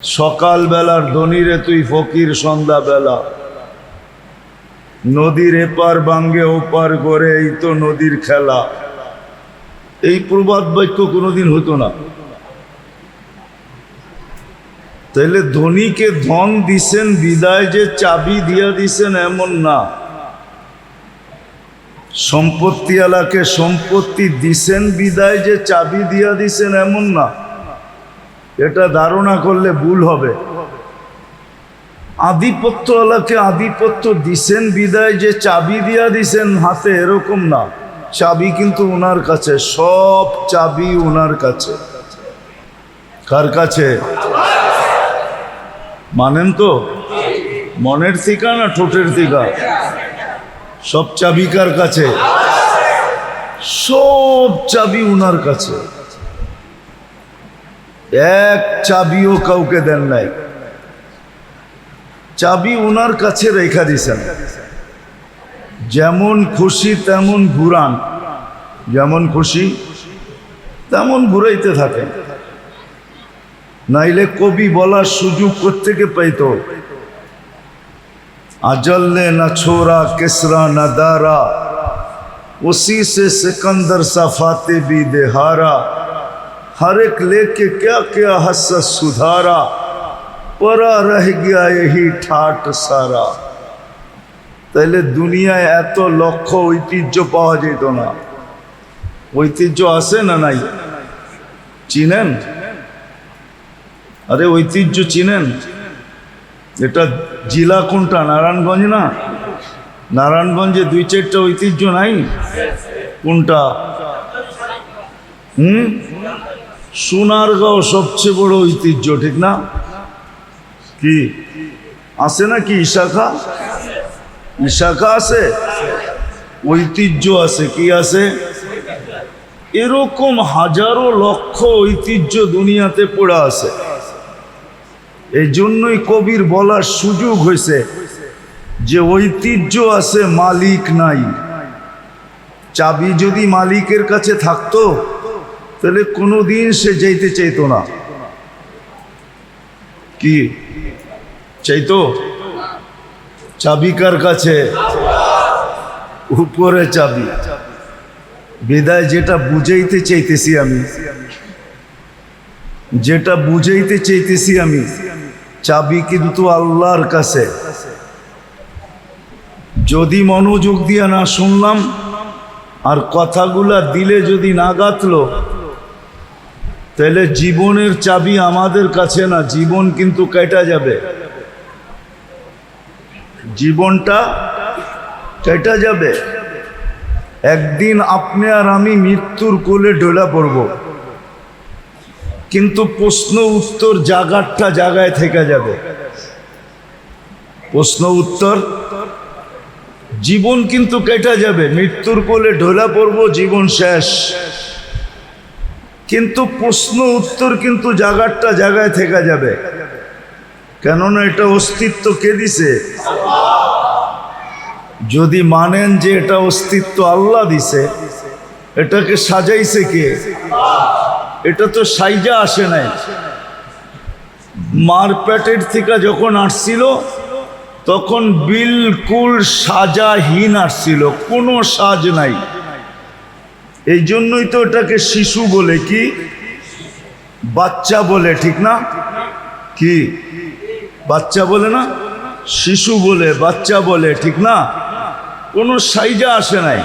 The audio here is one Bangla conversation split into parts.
সকাল বেলার ধনীরে তুই ফকির সন্ধ্যা বেলা নদীর এপার বাঙ্গে ওপার করে এই তো নদীর খেলা। এই প্রবাদ বাক্য কোনোদিন হতো না। তাহলে ধনীকে ধন দিছেন, বিদায় যে চাবি দিয়া দিছেন এমন না। সম্পত্তিওয়ালাকে সম্পত্তি দিছেন, বিদায় যে চাবি দিয়া দিছেন এমন না। এটা ধারণা করলে ভুল হবে। আধিপত্যওয়ালাকে আধিপত্য দিছেন, বিদায় যে চাবি দিয়া দিছেন হাতে এরকম না। চাবি কিন্তু ওনার কাছে, সব চাবি ওনার কাছে। কার কাছে? মানেন তো? মনের থিকা না ঠোঁটের থিকা? সব চাবি কার কাছে? সব চাবি উনার কাছে। এক চাবিও কাউকে দেন নাই চাবি উনার কাছে রেখা দিছেন যেমন খুশি তেমন ঘুরান যেমন খুশি তেমন ঘুরাইতে থাকেন নাইলে কবি বলার সুযোগ কোথেকে পাইত अजल ने न छोड़ा किसरा न दारा उसी से सिकंदर सा फाते भी देहारा हर एक लेके क्या क्या हसस सुधारा परा रह गया यही ঠাট সারা তাহলে দুনিয়ায় এত লক্ষ ঐতিহ্য পাওয়া যেত না ঐতিহ্য আছে না নাই চিনেন আরে ঐতিহ্য চিনেন এটা জেলা কোনটা নারায়ণগঞ্জ না নারায়ণগঞ্জে দুই চারটা ঐতিহ্য নাই কোনটা হুম সোনারগাঁও সবচেয়ে বড় ঐতিহ্য, ঠিক না? কি? আছে না কি ইশাখা? ইশাখা আছে? ঐতিহ্য আছে, কি আছে? এরকম হাজারো লক্ষ ঐতিহ্য দুনিয়াতে পড়ে আছে। এই জন্যই কবির বলার সুযোগ হয়েছে যে ঐতিহ্য আছে মালিক নাই। চাবি যদি মালিকের কাছে থাকতো তাহলে কোনোদিন সে যেতে চাইতো না। কি? চাইতো? চাবিকার কাছে। উপরে চাবি। বিদায় যেটা বুঝাইতে চাইতেছি আমি, যেটা বুঝাইতে চাইতেছি আমি, চাবি কিন্তু আল্লাহর কাছে। যদি মনোযোগ দিয়ে না শুনলাম, আর কথাগুলা দিলে যদি না গাতলো তাহলে জীবনের চাবি আমাদের কাছে না, জীবন কিন্তু কেটা যাবে। জীবনটা কেটা যাবে। একদিন আপনি আর আমি মৃত্যুর কোলে ঢোলা পড়ব। কিন্তু প্রশ্ন উত্তর জাগারটা জায়গায় থেকে যাবে। প্রশ্ন উত্তর, জীবন কিন্তু কেটে যাবে। মৃত্যুর কোলে ঢোলা পড়ব, জীবন শেষ। কিন্তু প্রশ্ন উত্তর কিন্তু জাগারটা জায়গায় থেকে যাবে। কেননা এটা অস্তিত্ব কে দিছে? যদি মানেন যে এটা অস্তিত্ব আল্লাহ দিছে, এটাকে সাজাইছে কে? এটা তো সাইজা আসে নাই। মার পেটের থেকে যখন আসছিল, তখন বিলকুল সাজাহীন আসছিল, কোনো সাজ নাই। এই জন্যই তো এটাকে শিশু বলে কি? বাচ্চা বলে, ঠিক না? কি? বাচ্চা বলে না? শিশু বলে, বাচ্চা বলে, ঠিক না? কোনো সাইজা আসে নাই।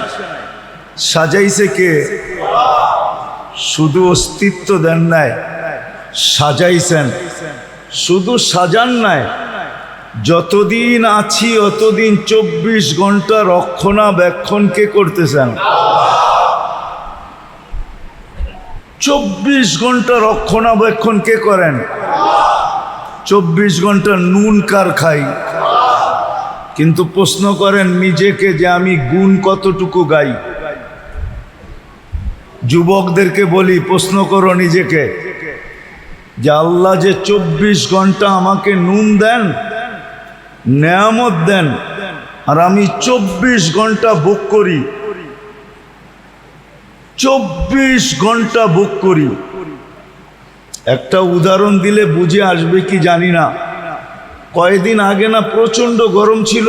সাজাইছে কে? শুধু অস্তিত্ব দেন নাই, সাজাইছেন। শুধু সাজান নাই। যতদিন আছি, অতদিন চব্বিশ ঘণ্টা রক্ষণাবেক্ষণ কে করতেছেন। চব্বিশ ঘণ্টা রক্ষণাবেক্ষণ কে করেন? চব্বিশ ঘণ্টা নুন কার খাই? কিন্তু প্রশ্ন করেন নিজেকে যে আমি গুণ কতটুকু গাই? যুবকদেরকে বলি, প্রশ্ন করো নিজেকে, যে আল্লাহ যে চব্বিশ ঘণ্টা আমাকে নুন দেন, নেয়ামত দেন, আর আমি চব্বিশ ঘণ্টা বুক করি চব্বিশ ঘণ্টা বুক করি। একটা উদাহরণ দিলে বুঝে আসবে কি জানি না। কয়েকদিন আগে না প্রচণ্ড গরম ছিল।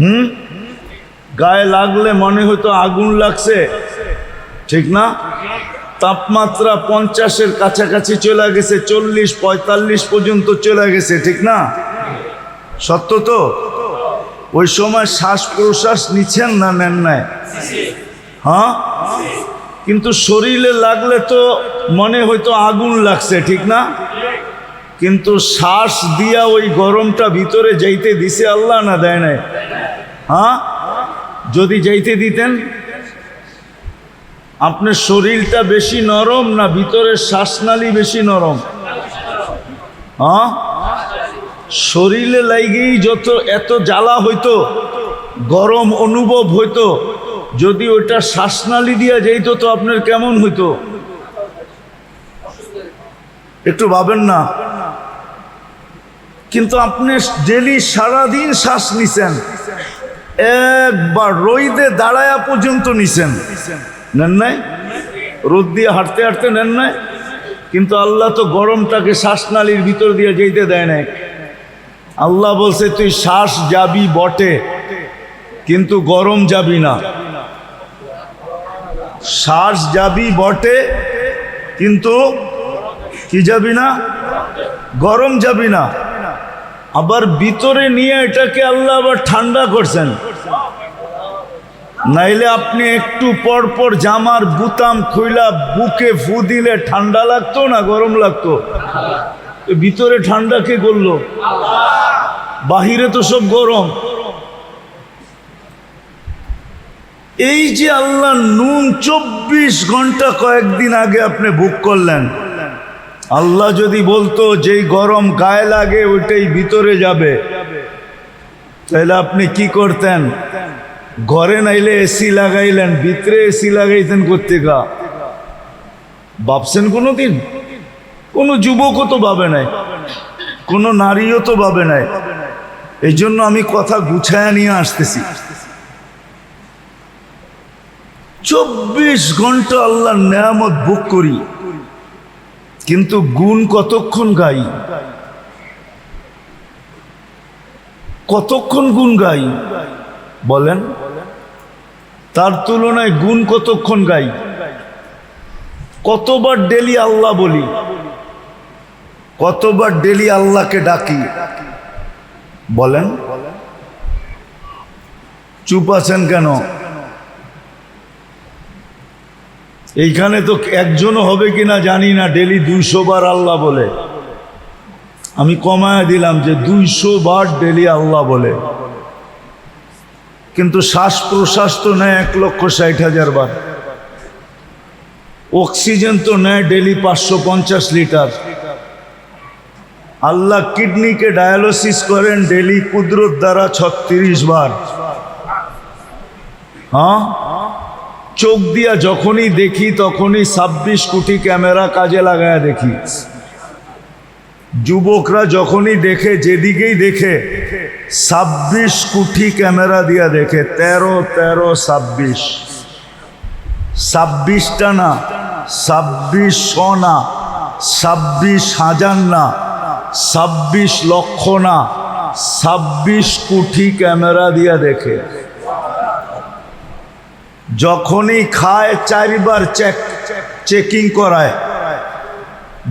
হুম? গায়ে লাগলে মনে হতো আগুন লাগছে। ঠিক না? তাপমাত্রা পঞ্চাশের কাছাকাছি চলে গেছে, চল্লিশ, পঁয়তাল্লিশ পর্যন্ত চলে গেছে, ঠিক না? সত্য তো? ওই সময় শ্বাস প্রশ্বাস নিচ্ছেন না নেন নাই? হ্যাঁ? কিন্তু শরীরে লাগলে তো মনে হয়তো আগুন লাগছে, ঠিক না? কিন্তু শ্বাস দিয়া ওই গরমটা ভিতরে যাইতে দিছে আল্লাহ না দেয় নাই? হ্যাঁ? যদি যাইতে দিতেন। আপনার শরীরটা বেশি নরম না ভিতরের শ্বাসনালী বেশি নরম? হ্যাঁ? শরীরে লাগেই যত, এত জ্বালা হইতো, গরম অনুভব হইতো যদি ওইটা শ্বাসনালি দিয়া যাইতো তো আপনার কেমন হইতো? একটু ভাবেন না। কিন্তু আপনি ডেলি সারাদিন শ্বাস নিছেন। একবার রইদে দাঁড়ায়া পর্যন্ত নিছেন। নেন নাই? রোদ দিয়ে হাঁটতে হাঁটতে নেন নাই? কিন্তু আল্লাহ তো গরমটাকে শ্বাসনালির ভিতর দিয়ে যেতে দেয় নাই। আল্লাহ বলছে, তুই শ্বাস যাবি বটে, কিন্তু গরম যাবি না। শ্বাস যাবি বটে, কিন্তু কি যাবি না? গরম যাবি না। আবার ভিতরে নিয়ে এটাকে আল্লাহ আবার ঠান্ডা করছেন। নাইলে আপনি একটু পর পর জামার বুতাম খুইলা বুকে ফু দিলে ঠান্ডা লাগতো না গরম লাগতো? ভিতরে ঠান্ডা কে করল? বাহিরে তো সব গরম। এই যে আল্লাহ নুন চব্বিশ ঘণ্টা কয়েকদিন আগে আপনি বুক করলেন, আল্লাহ যদি বলতো যেই গরম গায়ে লাগে ওইটাই ভিতরে যাবে, তাহলে আপনি কি করতেন? ঘরে নাইলে এসি লাগাইলেন, ভিতরে এসি লাগাইতেন কোথেকা ভাবছেন কোনো দিন কোনো যুবকও তো ভাবে নাই, কোনো নারীও তো ভাবে নাই। এই জন্য আমি কথা গুছায় নিয়ে আসতেছি। চব্বিশ ঘণ্টা আল্লাহর নেয়ামত বুক করি। কিন্তু গুণ কতক্ষণ গাই? কতক্ষণ গুণ গাই? বলেন। তার তুলনায় গুণ কতক্ষণ গাই? কতবার ডেলি আল্লাহ বলি? কতবার ডেলি আল্লাহকে ডাকি? বলেন। চুপ আছেন কেন? এইখানে তো একজনও হবে কিনা জানি না, ডেলি দুইশো বার আল্লাহ বলে। আমি কমায় দিলাম যে দুইশো বার ডেলি আল্লাহ বলে। কিন্তু শ্বাস প্রশ্বাস তো নেয় এক লক্ষ ষাট হাজার বার। অক্সিজেন তো নেয় ডেলি পাঁচশো পঞ্চাশ লিটার। আল্লাহ কিডনিকে ডায়ালিসিস করেন ডেলি কুদরত দ্বারা ছত্রিশ বার। হ্যাঁ? চোখ দিয়া যখনই দেখি, তখনই ছাব্বিশ কোটি ক্যামেরা কাজে লাগায় দেখি। যুবকরা যখনই দেখে, যেদিকেই দেখে, ছাব্বিশ কোটি ক্যামেরা দিয়া দেখে, তেরো তেরো, ছাব্বিশ। ছাব্বিশটা না, ছাব্বিশ না, ছাব্বিশ হাজার না, ছাব্বিশ লক্ষ না, ছাব্বিশ কোটি ক্যামেরা দিয়া দেখে। যখনই খায়, চারবার চেক চেকিং করায়।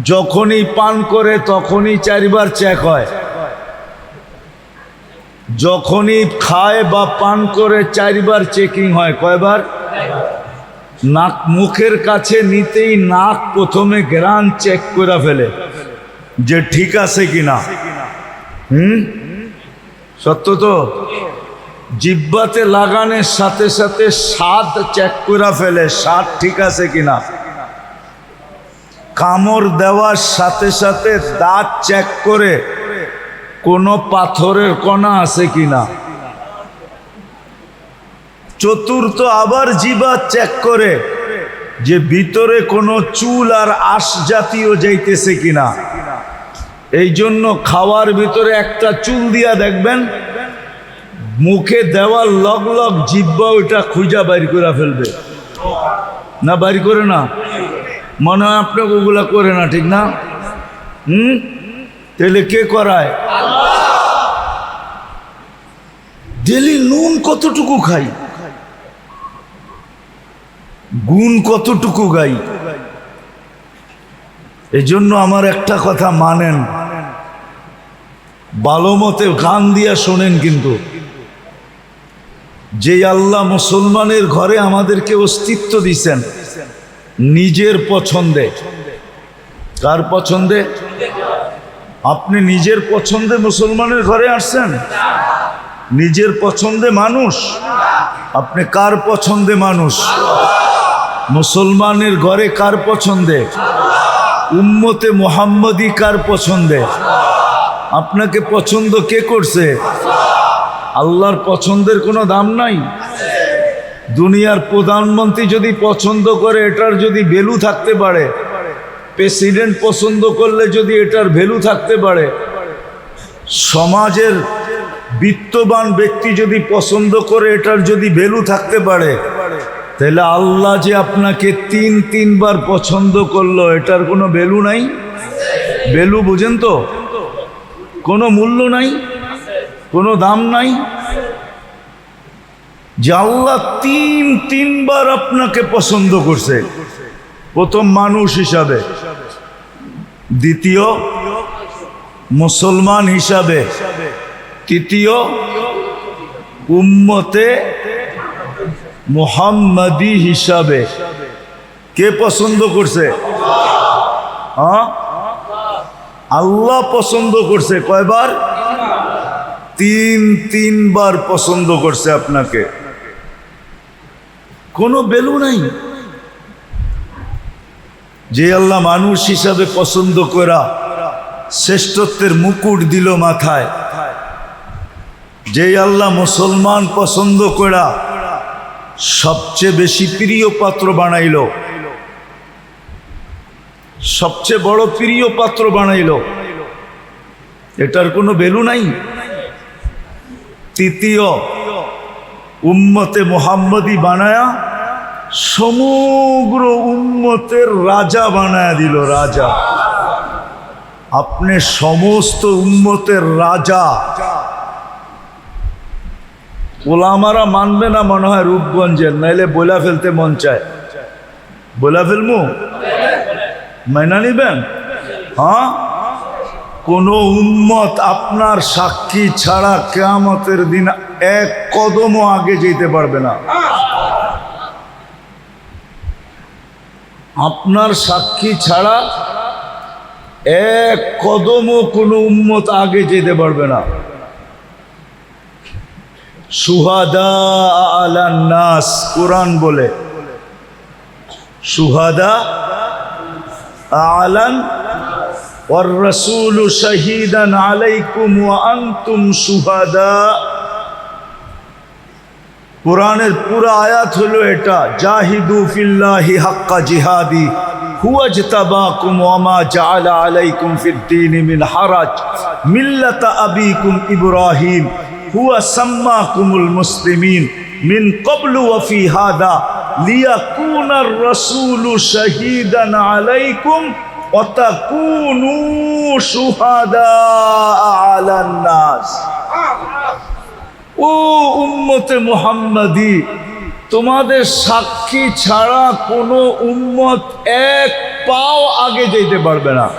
যখনই পান করে, তখনই চারবার চেক হয়। যখনই খায় বা পান করে, চারবার চেকিং হয়। কয়বার? নাক, মুখের কাছে নিতেই নাক প্রথমে গ্রান চেক করে ফেলে যে ঠিক আছে কিনা। হুম? সত্য তো? জিব্বাতে লাগানোর সাথে সাথে স্বাদ চেক করে ফেলে, স্বাদ ঠিক আছে কিনা? কামড় দেওয়ার সাথে সাথে দাঁত চেক করে, কোনো পাথরের কণা আছে কিনা? চতুর্থ আবার জিবা চেক করে, যে ভিতরে কোনো চুল আর আশ জাতীয় যাইতেছে কিনা? এই জন্য খাওয়ার ভিতরে একটা চুল দিয়া দেখবেন মুখে দেওয়ার লগ লগ জিব্বা ওইটা খুঁজা বাইর করে ফেলবে। না, বাইর করে না। মনে হয় আপনাকে ওগুলা করে না, ঠিক না? হুম? তাহলে কে করায়? ডেলি নুন কতটুকু খাই? গুণ কতটুকু গাই? এজন্য আমার একটা কথা মানেন। ভালো মতে গান দিয়া শোনেন কিন্তু। যে আল্লাহ মুসলমানের ঘরে আমাদেরকে অস্তিত্ব দিছেন, নিজের পছন্দে। কার পছন্দে? আপনি নিজের পছন্দে মুসলমানের ঘরে আসছেন? নিজের পছন্দে মানুষ? আপনি কার পছন্দে মানুষ? মুসলমানের ঘরে কার পছন্দে? উম্মতে মোহাম্মদী কার পছন্দে? আপনাকে পছন্দ কে করছে? আল্লাহর পছন্দের কোনো দাম নাই। দুনিয়ার প্রধানমন্ত্রী যদি পছন্দ করে, এটার যদি ভ্যালু থাকতে পারে। প্রেসিডেন্ট পছন্দ করলে যদি এটার ভ্যালু থাকতে পারে। সমাজের বিত্তবান ব্যক্তি যদি পছন্দ করে, এটার যদি ভ্যালু থাকতে পারে, তাহলে আল্লাহ যে আপনাকে তিন, তিনবার পছন্দ করল, এটার কোনো ভ্যালু নাই। ভ্যালু বুঝেন তো? কোনো মূল্য নাই। কোনো দাম নাই। যে আল্লাহ তিন, তিনবার আপনাকে পছন্দ করছে। প্রথম মানুষ হিসাবে। দ্বিতীয় মুসলমান হিসাবে। তৃতীয় উম্মতে মোহাম্মদী হিসাবে। কে পছন্দ করছে? আল্লাহ পছন্দ করছে। কয়বার? তিন, তিনবার পছন্দ করছে আপনাকে। কোনো বেলু নাই। যে আল্লাহ মানুষ হিসাবে পছন্দ করা শ্রেষ্ঠত্বের মুকুট দিল মাথায়, যে আল্লাহ মুসলমান পছন্দ করা সবচেয়ে বেশি প্রিয় পাত্র বানাইল, সবচেয়ে বড় প্রিয় পাত্র বানাইল, এটার কোনো ভ্যালু নাই। তৃতীয় উম্মতে মোহাম্মদি বানায়া, সমগ্র উম্মতের রাজা বানায়া দিল রাজা। আপনি সমস্ত উম্মতের রাজা। ওলামারা মানবে না মনে হয় রূপগঞ্জের, নাইলে বইলা ফেলতে মন চায়। বইলা ফেলমু? মাইনা নিবেন? হ্যাঁ? কোন উম্মত আপনার সাক্ষী ছাড়া কেয়ামতের দিন এক কদমও আগে যেতে পারবে না। আপনার সাক্ষী ছাড়া এক কদমও কোনো উম্মত আগে যেতে পারবে না। সুহাদা আলান্নাস কোরআন বলে। সুহাদা আলান والرسول شهيدا عليكم وأنتم شهداء কোরআনের পুরো আয়াত হলো এটা জাহিদু ফিল্লাহি হাক্কা জিহাদি হুয়াজতাবাকুম ওয়ামা জাআলা আলাইকুম ফিদ-দীন মিন হারাজ মিল্লাতা আবিকুম ইব্রাহিম হুয়া সাম্মাকুমুল মুসলিমিন মিন ক্বাবলু ওয়া ফি হাদা লিয়াকুনার রাসূলু শাহীদান আলাইকুম ও উম্মতে মোহাম্মদি, তোমাদের সাক্ষী ছাড়া কোনো উম্মত এক পাও আগে যেতে পারবে না।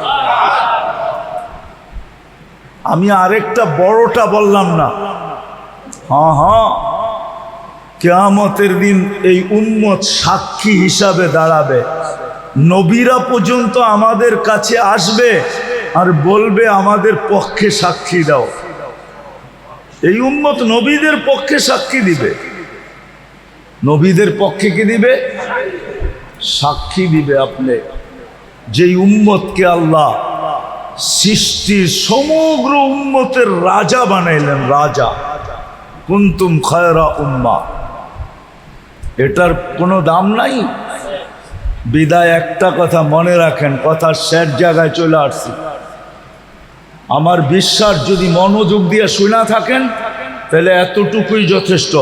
আমি আরেকটা বড়টা বললাম না। হ্যাঁ হ্যাঁ। কেয়ামতের দিন এই উম্মত সাক্ষী হিসাবে দাঁড়াবে। নবীরা পর্যন্ত আমাদের কাছে আসবে আর বলবে, আমাদের পক্ষে সাক্ষী দাও। এই উম্মত নবীদের পক্ষে সাক্ষী দিবে। নবীদের পক্ষে কি দিবে? সাক্ষী দিবে আপনি। যেই উম্মতকে আল্লাহ সৃষ্টির সমগ্র উম্মতের রাজা বানাইলেন, রাজা। কুন্তুম খয়রা উম্মা। এটার কোনো দাম নাই। বিদায় একটা কথা মনে রাখেন কথার শেষ জায়গায় চলে আসছি। আমার বিশ্বাস যদি মনোযোগ দিয়ে শোনা থাকেন, তাহলে এতটুকুই যথেষ্ট।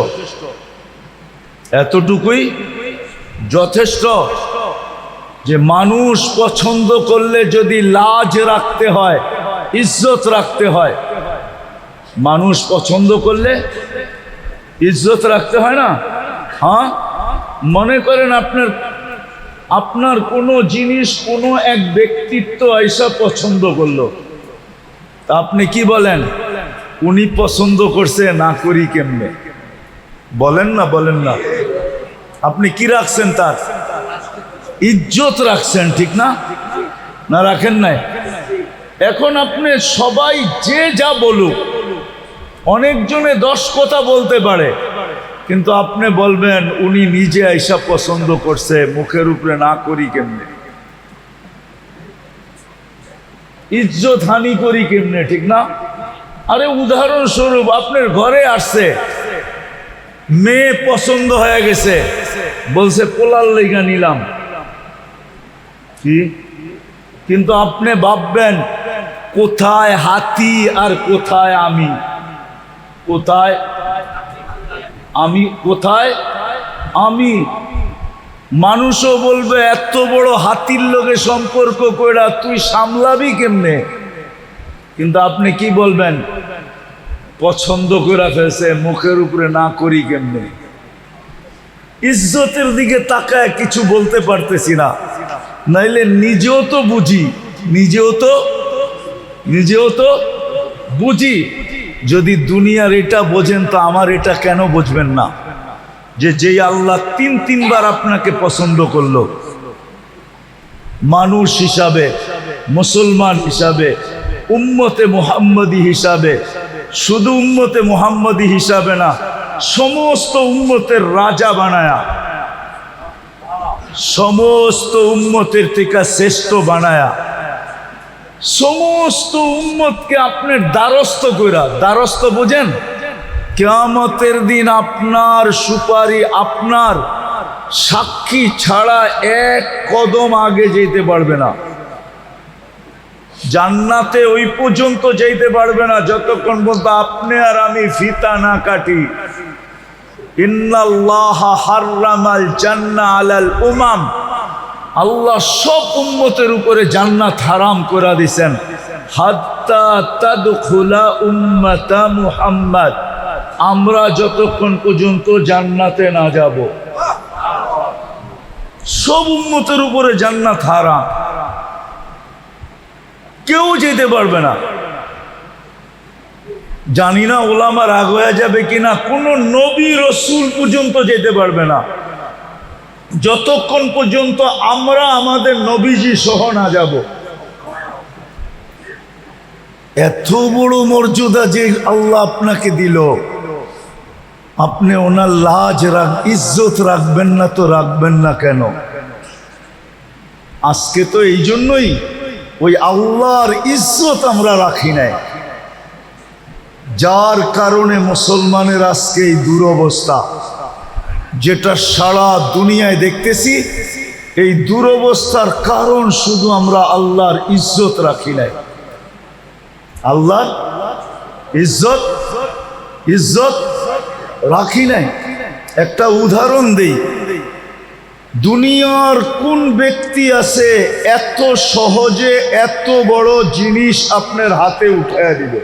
এতটুকুই যথেষ্ট যে মানুষ পছন্দ করলে যদি লাজ রাখতে হয়, ইজ্জত রাখতে হয়, মানুষ পছন্দ করলে ইজ্জত রাখতে হয় না? হ্যাঁ? মনে করেন আপনার আপনার কোনো জিনিস, কোনো এক ব্যক্তিত্ব আইসা পছন্দ করল। তা আপনি কি বলেন? উনি পছন্দ করছে না করি কেমনে? বলেন না বলেন না। আপনি কি রাখছেন তার? ইজ্জত রাখছেন, ঠিক না? না, রাখেন নাই। এখন আপনি সবাই যে যা বলুক, অনেকজনে দশ কথা বলতে পারে। কিন্তু আপনি বলবেন, উনি নিজে এইসব পছন্দ করছে, মুখের উপরে না করি কেমনে? ইজ্জত হানি করি কেমনে, ঠিক না? আরে উদাহরণস্বরূপ, আপনার ঘরে আসছে, মেয়ে পছন্দ হয়ে গেছে, বলছে, পোলার লেগা নিলাম। কি? কিন্তু আপনি ভাববেন, কোথায় হাতি আর কোথায় আমি? কোথায় আমি কোথায়? আমি। মানুষও বলবে, এত বড় হাতির লোকে সম্পর্ক কইরা তুই সামলাবি কেমনে? কিন্তু আপনি কি বলবেন? পছন্দ করে ফেলছে, মুখের উপরে না করি কেমনে? ইজ্জতের দিকে তাকায় কিছু বলতে পারতেছি না। নাইলে নিজেও তো বুঝি, নিজেও তো নিজেও তো বুঝি। যদি দুনিয়ার এটা বোঝেন, তো আমার এটা কেন বুঝবেন না? যে যেই আল্লাহ তিন তিনবার আপনাকে পছন্দ করল, মানুষ হিসাবে, মুসলমান হিসাবে, উম্মতে মোহাম্মদী হিসাবে, শুধু উম্মতে মুহাম্মদী হিসাবে না, সমস্ত উম্মতের রাজা বানায়া, সমস্ত উম্মতের থেকে শ্রেষ্ঠ বানায়া সমস্ত উম্মতকে আপনার দ্বারস্থ দ্বারস্থ দিন আপনার সুপারি আপনার সাক্ষী ছাড়া এক কদম আগে যেতে পারবে না। জান্নাতে ওই পর্যন্ত যেতে পারবে না, যতক্ষণ পর্যন্ত আপনি আর আমি ফিতা না কাটি। ইন্নাল্লাহ হাররামাল জান্না আলাল উমাম। আল্লাহ সব উম্মতের উপরে জান্নাত হারাম করে দিছেন। মুহাম্মদ। আমরা যতক্ষণ পর্যন্ত জান্নাতে না যাব। সব উম্মতের উপরে জান্নাত হারাম। কেউ যেতে পারবে না। জানি না ওলামা রাগ হয়ে যাবে কিনা, কোনো নবী রসুল পর্যন্ত যেতে পারবে না। যতক্ষণ পর্যন্ত আমরা আমাদের নবীজি সহ না যাব, এত বড় মর্যাদা যে আল্লাহ আপনাকে দিল। আপনি ওনার লাজ রাখ, ইজ্জত রাখবেন না তো রাখবেন না কেন? আজকে তো এই জন্যই ওই আল্লাহর ইজ্জত আমরা রাখি নাই। যার কারণে মুসলমানের আজকে এই দুরবস্থা। যেটা সারা দুনিয়ায় দেখতেছি, এই দুরবস্থার কারণ শুধু আমরা আল্লাহর ইজ্জত রাখি নাই। আল্লাহর ইজ্জত ইজ্জত রাখি নাই। একটা উদাহরণ দেই। দুনিয়ার কোন ব্যক্তি আছে এত সহজে এত বড় জিনিস আপনার হাতে উঠাইয়া দিবে?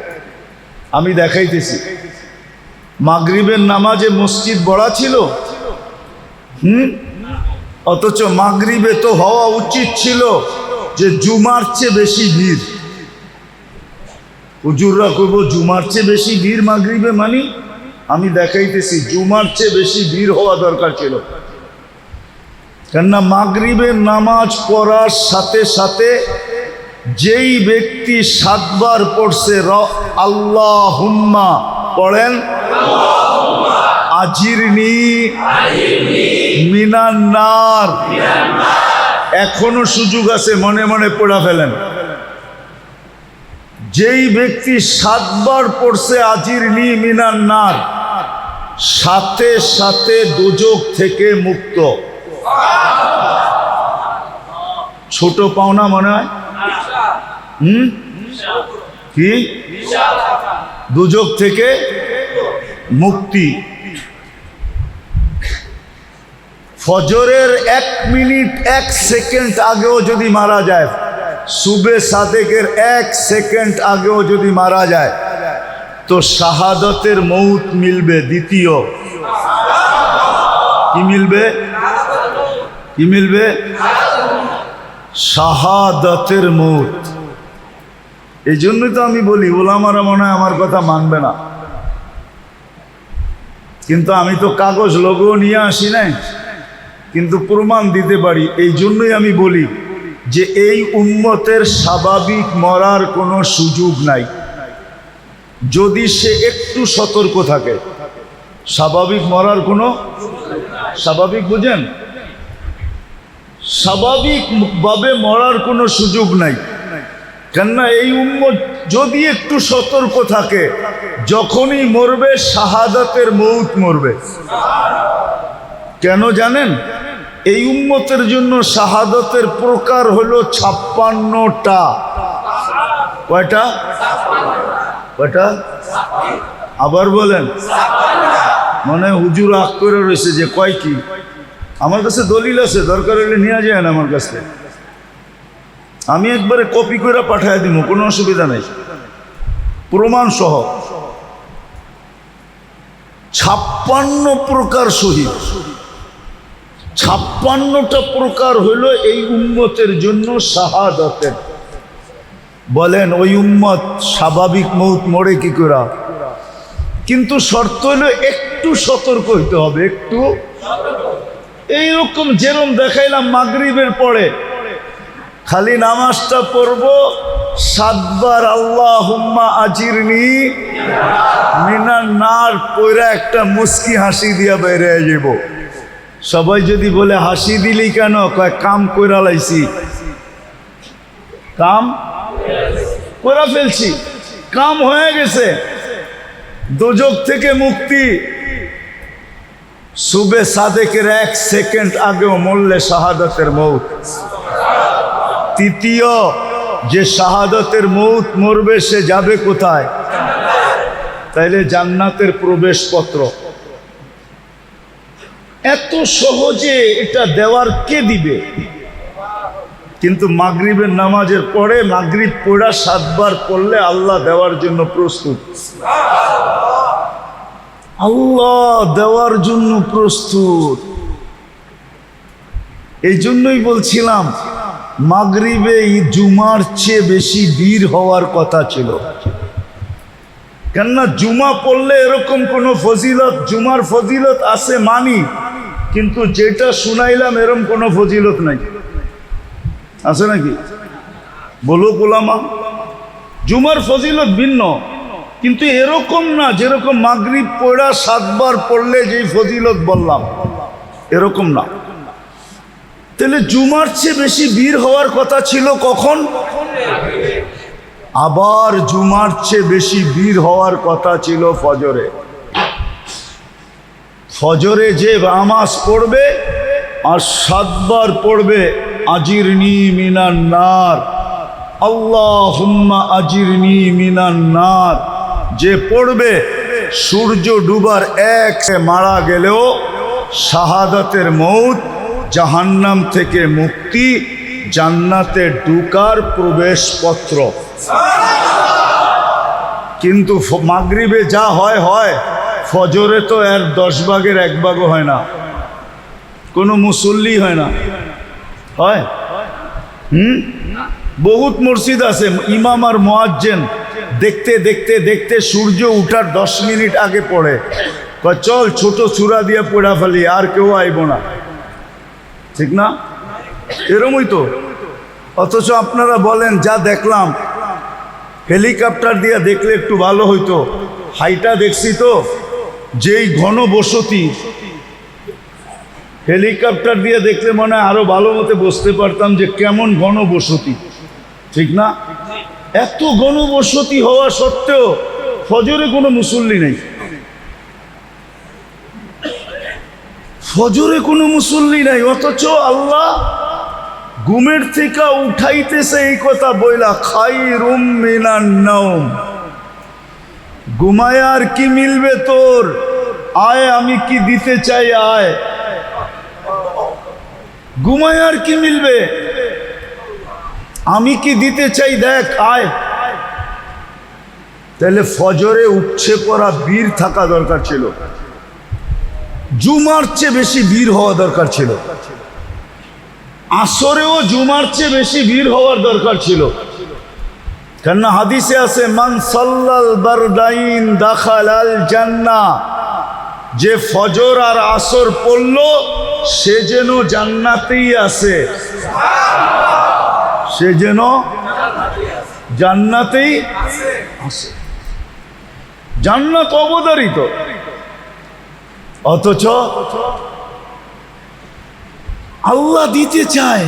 আমি দেখাইতেছি। মাগরিবের নামাজে মসজিদ বড়া ছিল হুম? অথচ মাগরিবে তো হওয়া উচিত ছিল যে জুমার চেয়ে বেশি ভিড়। হুজুররা করব জুমার চেয়ে বেশি ভিড় মাগরিবে মানি? আমি দেখাইতেছি, জুমার চেয়ে বেশি ভিড় হওয়া দরকার ছিল। কেননা মাগরিবের নামাজ পড়ার সাথে সাথে যেই ব্যক্তি সাতবার পড়ছে, র আল্লাহ হুম্মা পড়েন আজিরনি মিনান্নার এখনও সুযোগ আছে, মনে মনে পড়া ফেলেন। যেই ব্যক্তি সাতবার পড়ছে আজির নি মিনান্নার সাথে সাথে দুযোগ থেকে মুক্ত। ছোট পাওনা মনে হয়? হুম? কি? দুযোগ থেকে মুক্তি। ফজরের এক মিনিট, এক সেকেন্ড আগেও যদি মারা যায়, সুবে সাদেকের এক সেকেন্ড আগেও যদি মারা যায়, তো শাহাদতের মৌত মিলবে দ্বিতীয়। কি মিলবে? কি মিলবে? শাহাদতের মৌত। এই জন্যই তো আমি বলি, ওলামারা মনে হয় আমার কথা মানবে না। কিন্তু আমি তো কাগজ লগো নিয়ে আসি নাই। কিন্তু প্রমাণ দিতে পারি, এই জন্যই আমি বলি যে এই উম্মতের স্বাভাবিক মরার কোনো সুযোগ নাই। যদি সে একটু সতর্ক থাকে, স্বাভাবিক মরার কোনো স্বাভাবিক বুঝেন? স্বাভাবিকভাবে মরার কোনো সুযোগ নাই। কেননা এই উম্মত যদি একটু সতর্ক থাকে, যখনই মরবে, শাহাদাতের মৌত মরবে। কেন জানেন? এই উম্মতের জন্য শাহাদতের প্রকার হলো ছাপ্পান্নটা। কয়টা? কয়টা? আবার বলেন। মনে হুজুর আগ করে রয়েছে যে কয় কি? আমার কাছে দলিল আছে, দরকার হলে নিয়ে যায় না আমার কাছে। আমি একবারে কপি করে পাঠাই দিব, কোনো অসুবিধা নেই। প্রমাণ সহ। ছাপ্পান্ন প্রকার শহীদ। ছাপ্পান্নটা প্রকার হলো এই উম্মতের জন্য শাহাদতের। বলেন, ওই উম্মত স্বাভাবিক মৌত মরে কি করা? কিন্তু শর্ত হলো একটু সতর্ক হইতে হবে, একটু। এইরকম যেরম দেখাইলাম মাগরিবের পরে, খালি নামাজটা পড়ব, সাতবার আল্লাহ হুম্মা আজিরনি মিনার নার পয়রা একটা মুস্কি হাসি দিয়া বেড়ে যাব সবাই যদি বলে হাসি দিলি কেন? কয়, কাম কইরা লাইছি। কাম? কইরা ফেলছি। কাম হয়ে গেছে। দোজক থেকে মুক্তি। সুবে সাদেকের এক সেকেন্ড আগেও মরলে শাহাদতের মৌত। তৃতীয়, যে শাহাদতের মৌত মরবে, সে যাবে কোথায়? তাইলে জান্নাতের প্রবেশপত্র। এত সহজে এটা দেওয়ার কে দিবে? কিন্তু মাগরিবের নামাজের পরে মাগরিব পড়া সাতবার পড়লে আল্লাহ দেওয়ার জন্য প্রস্তুত। আল্লাহ দেওয়ার জন্য প্রস্তুত। এই জন্যই বলছিলাম, মাগরিবে জুমার চেয়ে বেশি বীর হওয়ার কথা ছিল। কেননা জুমা পড়লে এরকম কোনো ফজিলত, জুমার ফজিলত আছে মানি? কিন্তু যেটা শুনাইলাম, এরম কোনো ফজিলত নাই। আছে নাকি? বলো গোলামা জুমার ফজিলত ভিন্ন, কিন্তু এরকম না, যেরকম মাগরিব পড়া সাতবার পড়লে যেই ফজিলত বললাম, এরকম না। তাহলে জুমার চেয়ে বেশি বীর হওয়ার কথা ছিল কখন? আবার জুমার চেয়ে বেশি বীর হওয়ার কথা ছিল ফজরে। ফজরে যে নামাজ পড়বে আর সাতবার পড়বে, আজিরনি মিনার নার। আল্লাহ হুম্মা আজিরনি মিনার নার। যে পড়বে, সূর্য ডুবার এক মারা গেলেও শাহাদাতের মৌত জাহান্নাম থেকে মুক্তি, জান্নাতে ঢুকার প্রবেশপত্র। কিন্তু মাগরিবে যা হয় হয়। ফজরে তো এর দশ ভাগের এক ভাগও হয় না। কোনো মুসল্লি হয় না। হয়? হুম? বহুত মসজিদ আছে, ইমাম আর মোয়াজ্জেন। দেখতে দেখতে দেখতে সূর্য উঠার দশ মিনিট আগে পড়ে। চল ছোট চূড়া দিয়ে পোড়া ফেলি, আর কেউ আইব না। ঠিক না? এরমই তো। অথচ আপনারা বলেন, যা দেখলাম, হেলিকপ্টার দিয়ে দেখলে একটু ভালো হইতো। হাইটা দেখছি তো। যেই ঘন বসতি হেলিকপ্টার দিয়ে দেখলে মনে হয় আরও ভালো মতো বসতে পারতাম যে কেমন ঘন বসতি ঠিক না? এত ঘন বসতি হওয়া সত্ত্বেও ফজরে কোনো মুসল্লি নেই। ফজরে কোনো মুসল্লি নাই, অথচ আল্লাহ ঘুমের থেকে উঠাইতেছে এই কথা বইলা খাই রুম মিনান নাওম। ঘুমায় আর কি মিলবে তোর? আয়, আমি কি দিতে চাই? আয়। ঘুমায় আর কি মিলবে? আমি কি দিতে চাই? দেখ, আয়। তাহলে ফজরে উচ্ছে করা বীর থাকা দরকার ছিল। জুমার চেয়ে বেশি বীর হওয়া দরকার ছিল। আসরেও জুমার চেয়ে বেশি ভিড় হওয়ার দরকার ছিল। কেননা হাদিসে আছে, মান সাল্লাল বারদাইন দাখাল আল জান্না। যে ফজর আর আসর পড়ল, সে যেন জান্নাতেই আছে। সে যেন জান্নাতেই আছে। জান্নাত অবধারিত। অথচ আল্লাহ দিতে চায়।